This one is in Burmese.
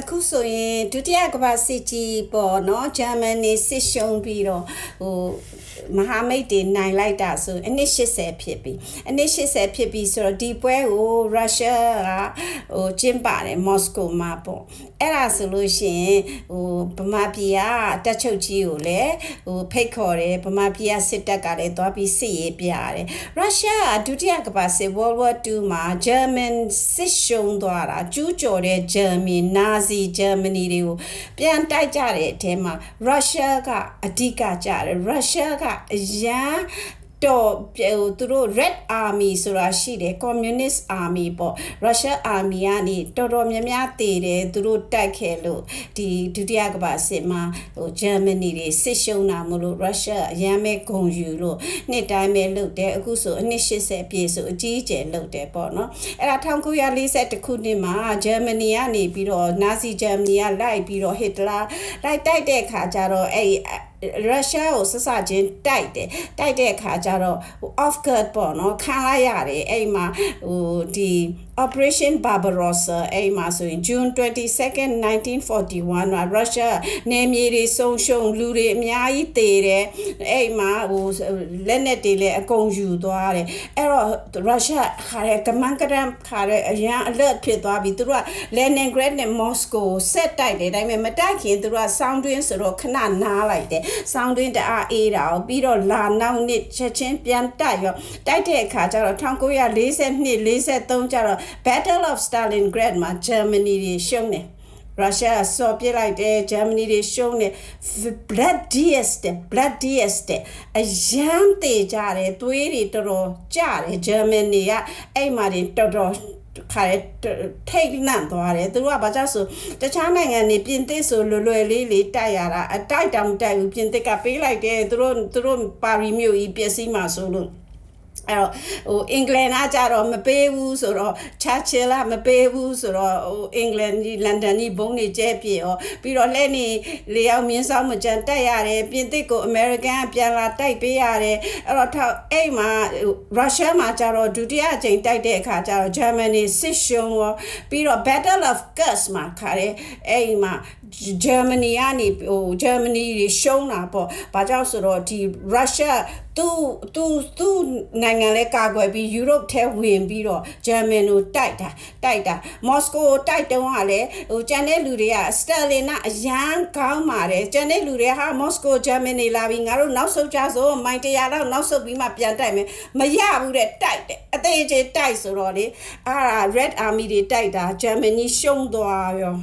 အခုဆိုရင်ဒုတိယကမ္ဘာစစ်ကြီးပေါ့နော်ဂျာမနီစစ်ရှုံးပြီးတော့ဟိုမဟာမိတ်တွေနိုင်လိုက်တာဆိုအနည်း80ဖြစ်ပြီအနည်း80ဖြစ်ပြီဆိုတော့ဒီပွဲကိုရုရှားကဟိုကျင်းပါတယ်မော်စကိုမှာပေါ့အဲ့ဒါဆိုလို့ရှိရင်ဟိုဗမာပြည်ကတက်ချုပ်ကြီးကိုလည်းဟိုဖိတ်ခေါ်တယ်ဗမာပြည်ကစစ်တပ်ကလည်းသွားပြီးစစ်ရေးပြရတယ်ရုရှားကဒုတိယကမ္ဘာစစ် World War 2မှာဂျာမန်စစ်ရှုံးသွားတာကျူးကျော်တဲ့ဂျာမန်နာဇီဂျာမနီတွေကိုပြန်တိုက်ကြတဲ့အထဲမှာရုရှားကအဓိကကြတယ်ရုရှားကအရန် တော့ဟိုသူတို့ red army ဆိုတာရှိတယ် communist army ပေါ့ russia army ကနေတော်တော်များများတည်တယ်သူတို့တိုက်ခဲ့လို့ဒီဒုတိယကမ္ဘာစစ်မှာဟို germany တွေစစ်ရှုံးတာမလို့ russia အရန်ပဲဂုံယူလို့နှစ်တိုင်းပဲလုပ်တယ်အခုဆိုအနှစ်80ပြည့်ဆိုအကြီးအကျယ်လုပ်တယ်ပေါ့နော်အဲ့ဒါ1940ခုနှစ်မှာ germany ကနေပြီးတော့ nazi germany ကလိုက်ပြီးတော့ hitler လိုက်တိုက်တဲ့ခါကျတော့အဲ့ ရုရှားကိုစစချင်းတိုက်တယ်တိုက်တဲ့အခါကျတော့ဟို off guard ပေါ့နော်ခံလိုက်ရတယ်အဲ့မှာဟိုဒီ Operation Barbarossa အဲ့မှာဆိုရင် June 22nd 1941မှာရုရှားနယ်မြေတွေဆုံးရှုံးလူတွေအများကြီးသေတယ်အဲ့မှာဟိုလက်နက်တွေလည်းအကုန်ယူသွားတယ်အဲ့တော့ရုရှားခါရဲကမန်ကရမ်ခါရဲအရန် alert ဖြစ်သွားပြီသူတို့က Leningrad နဲ့ Moscow ဆက်တိုက်တယ်ဒါပေမဲ့မတိုက်ခင်သူတို့က sound twin ဆိုတော့ခဏနားလိုက်တယ် sound twin တအားအေးတာကိုပြီးတော့လာနောက်နှစ်ချက်ချင်းပြန်တိုက်ရောတိုက်တဲ့အခါကျတော့1942 43ကျတော့ Battle of Stalingrad မှာ Germany တွေရှုံးတယ်ရုရှားဆော်ပြစ်လိုက်တယ်ဂျာမနီတွေရှုံးတယ် blood ds တဲ့ blood ds တဲ့အရန်သေးကြတယ်သွေးတွေတော်တော်ကြတယ်ဂျာမနီကအဲ့မှာတွေတော်တော်ခါရထိတ်လန့်သွားတယ်သူတို့ကဘာကြောင့်ဆိုတခြားနိုင်ငံတွေပြင်သစ်ဆိုလွယ်လွယ်လေးလေးတိုက်ရတာအတိုက်တောင်တိုက်ဘူးပြင်သစ်ကပေးလိုက်တယ်သူတို့သူတို့ပါရီမြို့ကြီးပျက်စီးမှာဆိုလို့ အဲ့တော့ဟိုအင်္ဂလန်ကကြတော့မပေးဘူးဆိုတော့ Churchill ကမပေးဘူးဆိုတော့ဟိုအင်္ဂလန်ကြီးလန်ဒန်ကြီးဘုံတွေကျဲပြေရောပြီးတော့လက်နေလေအောင်မြင်းဆောင်မကြံတက်ရတယ်ပြင်သစ်ကိုအမေရိကန်ကပြန်လာတိုက်ပေးရတယ်အဲ့တော့ထောက်အဲ့မှာရုရှားမှာကြတော့ဒုတိယအကြိမ်တိုက်တဲ့အခါကျတော့ Germany စစ်ရှုံးရောပြီးတော့ Battle of Kursk မှာခါတယ်အဲ့မှာ Germany ကနေဟို Germany တွေရှုံးတာပေါ့ဘာကြောင့်ဆိုတော့ဒီ Russia သူသူသူနိုင်ငံလဲကာကွယ်ပြီး Europe ထဲဝင်ပြီးတော့ German ကိုတိုက်တာတိုက်တာ Moscow ကိုတိုက်တုံးကလည်းဟိုကျန်တဲ့လူတွေက Stalin ကအရန်ကောင်းပါတယ်ကျန်တဲ့လူတွေဟာ Moscow German နေလာပြီးငါတို့နောက်ဆုတ်ကြဆိုမိုင်တရာလောက်နောက်ဆုတ်ပြီးမှပြန်တိုက်မယ်မရဘူးတဲ့တိုက်တယ်အသေးချေတိုက်ဆိုတော့လေအာ Red Army တွေတိုက်တာ Germany ရှုံးသွားရော